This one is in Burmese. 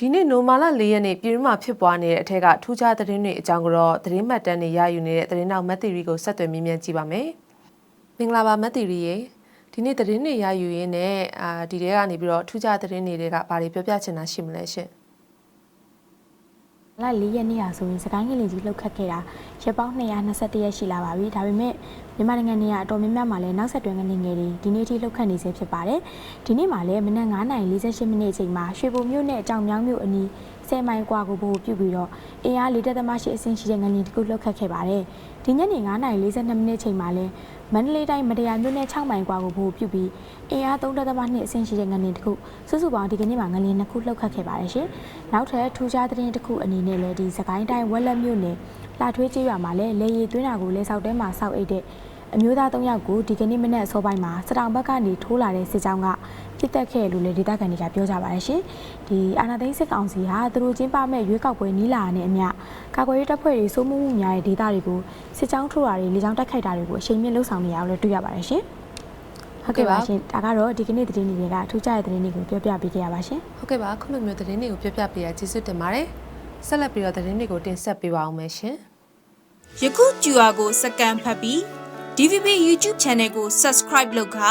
ဒီနေ့နိုမာလာ၄ရက်နေ့ပြည်တွင်းမှာဖြစ်ပွားနေတဲ့အထက်ကထူးခြားသတင်းတွေအကြောင်းကိုတော့သတင်းမှတ်တမ်းတွေရယူနေတဲ့သတင်းနောက်မတ်တီရီကိုဆက်သွယ်မြင်းမြန်းကြည့်ပါမယ်။မင်္ဂလာပါမတ်တီရီရေဒီနေ့သတင်းတွေရယူရင်းနဲ့အာဒီတဲကနေပြီးတော့ထူးခြားသတင်းတွေကဘာတွေပြောပြချင်တာရှိမလဲရှင် လ၄ရက်နေ့ဟာဆိုရင်စကိုင်းငလင်ကြီးလှုပ်ခတ်ခဲ့တာရက်ပေါင်း221ရက်ရှိလာပါပြီဒါပေမဲ့မြန်မာနိုင်ငံနေရအတော်များများမှာလည်းနောက်ဆက်တွဲငလင်ငယ်တွေဒီနေ့ထိလှုပ်ခတ်နေစေဖြစ်ပါတယ်ဒီနေ့မှာလည်းမနက်9:48မိနစ်အချိန်မှာရွှေဘုံမြို့နဲ့အကြောင်မြောင်းမြို့အနီး 10မိုင်กว่าကိုပို့ပြုတ်ပြီးတော့အင်အား၄တက်သမ8အဆင့်ရှိတဲ့ငလင်တစ်ခုလှုပ်ခတ်ခဲ့ပါတယ်ဒီညနေ9:42မိနစ်အချိန်မှာလည်းမန္တလေးတိုင်းမတရားမြို့နယ်6မိုင်กว่าကိုပို့ပြုတ်ပြီးအင်အား3တက်သမ2အဆင့်ရှိတဲ့ငလင်တစ်ခုစုစုပေါင်းဒီကနေ့မှာငလင်နှစ်ခုလှုပ်ခတ်ခဲ့ပါတယ်ရှင်နောက်ထပ်ထူးခြားသတင်းတစ်ခုအနေနဲ့လည်းဒီစကိုင်းတိုင်းဝက်လက်မြို့နယ်လာထွေးကျေးရွာမှာလည်းလေရီသွင်းတာကိုလေဆောက်တဲမှာစောက်အိတ်တဲ့အမျိုးသား၃ယောက်ကိုဒီကနေ့မနက်အစောပိုင်းမှာစတောင်ဘက်ကနေထိုးလာတဲ့စစ်ကြောင်းက ပြစ်တက်ခဲ့လို့လေဒေသခံတွေကပြောကြပါတယ်ရှင်။ဒီအာနာသိန်းစစ်ကောင်စီဟာသူတို့ချင်းပမဲ့ရွေးကောက်ပွဲနီးလာတဲ့အမျှကာကွယ်ရေးတပ်ဖွဲ့တွေစိုးမိုးမှုများတဲ့ဒေသတွေကိုစစ်ကြောင်းထိုးတာတွေလေကြောင်းတိုက်ခိုက်တာတွေကိုအချိန်မြင့်လှုပ်ဆောင်နေရအောင်လည်းတွေ့ရပါတယ်ရှင်။ဟုတ်ကဲ့ပါရှင်ဒါကတော့ဒီကနေ့သတင်းတွေကထူးခြားတဲ့သတင်းတွေကိုပြောပြပေးခဲ့ရပါရှင်။ဟုတ်ကဲ့ပါခုလိုမျိုးသတင်းတွေကိုပြောပြပေးရကျေးဇူးတင်ပါတယ်။ဆက်လက်ပြီးတော့သတင်းတွေကိုတင်ဆက်ပေးပါအောင်မယ်ရှင်။ယခု QR ကိုစကန်ဖတ်ပြီး DVB YouTube Channel ကို Subscribe လုပ်ခါ